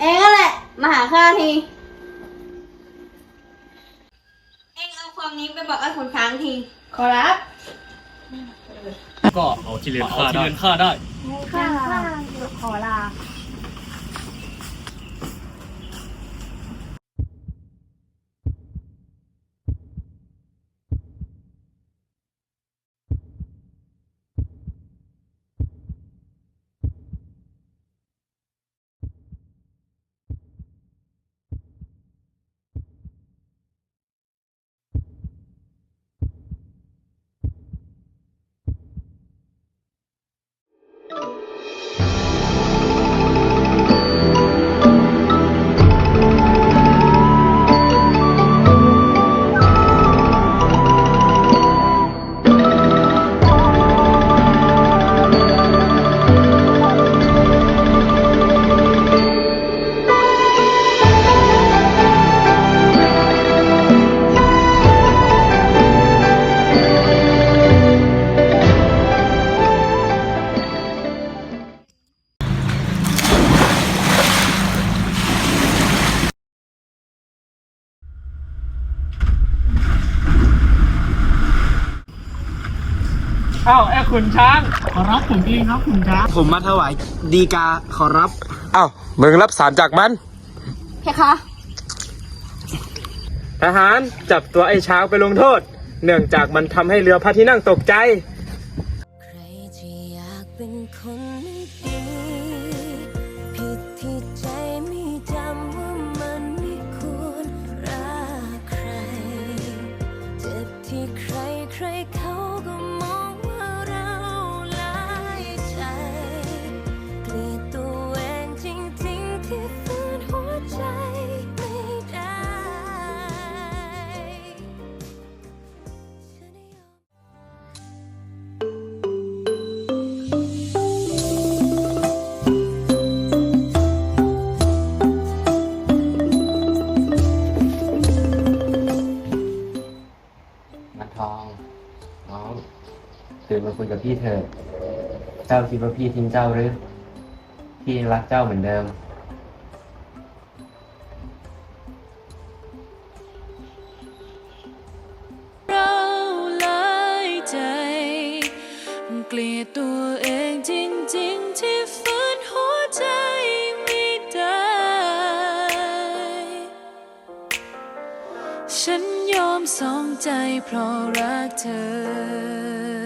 เองนั่นแหละ มาหาข้าที เองเอาความนี้ไปบอกไอ้ขุนช้างที ขอรับก็เอาที่เรียนข้าได้ ข้าได้ข้าขอลา อ้าวไอ้ขุนช้าง ขอรับผมเองครับขุนช้าง ผมมาถวายดีกาขอรับ อ้าวมึงรับสารจากมันเพคะทหารจับตัวไอ้ช้างไปลงโทษ เนื่องจากมันทำให้เรือพระที่นั่งตกใจ ใครที่อยากเป็นคนไม่ น้องตื่นมาคุยกับพี่เถอะเจ้าคิดว่าพี่ทิ้งเจ้าหรือ พี่ยังรักเจ้าเหมือนเดิม เราหลายใจ เกลียดตัวเองจริง ๆ ที่ฝัน ฉันยอมสองใจเพราะรักเธอ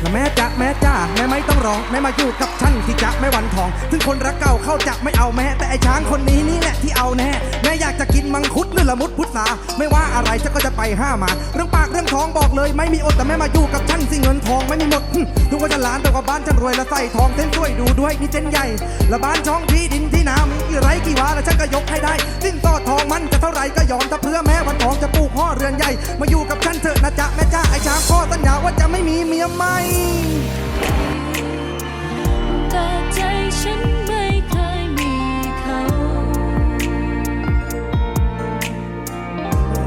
และแม่จะแม่จ้าแม่ไม่ต้องร้องแม่มาอยู่กับฉันที่จะไม่หวันทอง ถึงคนรักเก่าเข้าจะไม่เอาแม่แต่ไอช้างคนนี้นี่แหละที่เอาแน่แม่อยากจะกินมังคุดหรือละมุดพุทราไม่ว่าอะไรฉันก็จะไปห้ามาเรื่องปากเรื่องท้องบอกเลย ไม่มีอดแต่แม่มาอยู่กับฉันสิเงินทองไม่มีหมดหึถึงว่าจะหลานแต่ว่าบ้านฉันรวยและใส่ทองเส้นช่วยดูด้วยนี่เส้นใหญ่และบ้านช่องที่ดินที่นามีกี่ไร่กี่วาแล้วฉันก็ยกให้ได้สิ้นสอดทองมันจะเท่าไหร่ก็ยอมถ้าเพื่อแม่วันทองจะปลูกห่อเรือนใหญ่ มาอยู่กับฉันเถอะนะจ๊ะแม่จ้าไอช้างพ่อสัญญาว่าจะไม่มีเมียใหม่แต่ใจฉันไม่เคยมีเขา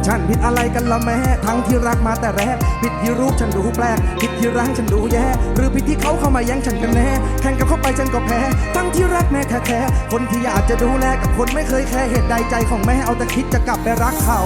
ฉันผิดอะไรกันละแม่ทั้งที่รักมาแต่แรกผิดที่รูปฉันดูแปลกผิดที่ร่างฉันดูแย่ หรือผิดที่เขาเข้ามาแย่งฉันกันแน่แข่งกับเขาไปฉันก็แพ้ทั้งที่รักแม่แท้ๆคนที่อยากจะดูแลกับคนไม่เคยแคร์เหตุใดใจของแม่เอาแต่คิดจะกลับไปรักเขา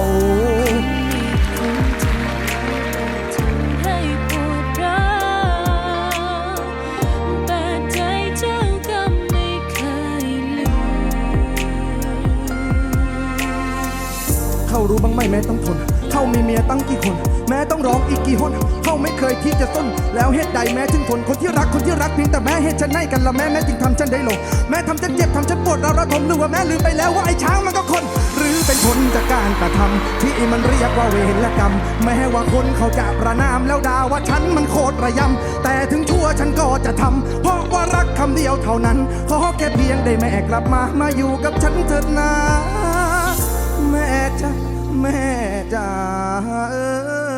รู้บ้างไหมแม่ต้องทน เขามีเมียตั้งกี่คน แม่ต้องร้องอีกกี่หนเขาไม่เคยที่จะต้น แล้วเหตุใดแม่ถึงทนคนที่รักคนที่รักเพียงแต่แม่เหตุฉันให้กันละแม่แม่จึงทำฉันได้ลง แม่ทำฉันเจ็บทำฉันปวดเราระทมหรือว่าแม่ลืมไปแล้วว่าไอ้ช้างมันก็คน หรือเป็นผลจากการกระทำที่มันเรียกว่าเวรกรรม แม้ว่าคนเขาจะประนามแล้วด่าว่าฉันมันโคตรระยำแต่ถึงชั่วฉันก็จะทำเพราะว่ารักคำเดียวเท่านั้นขอแค่เพียงได้แม่กลับมามาอยู่กับฉันเถิดนะแม่จ้า แม่จ๋าเออ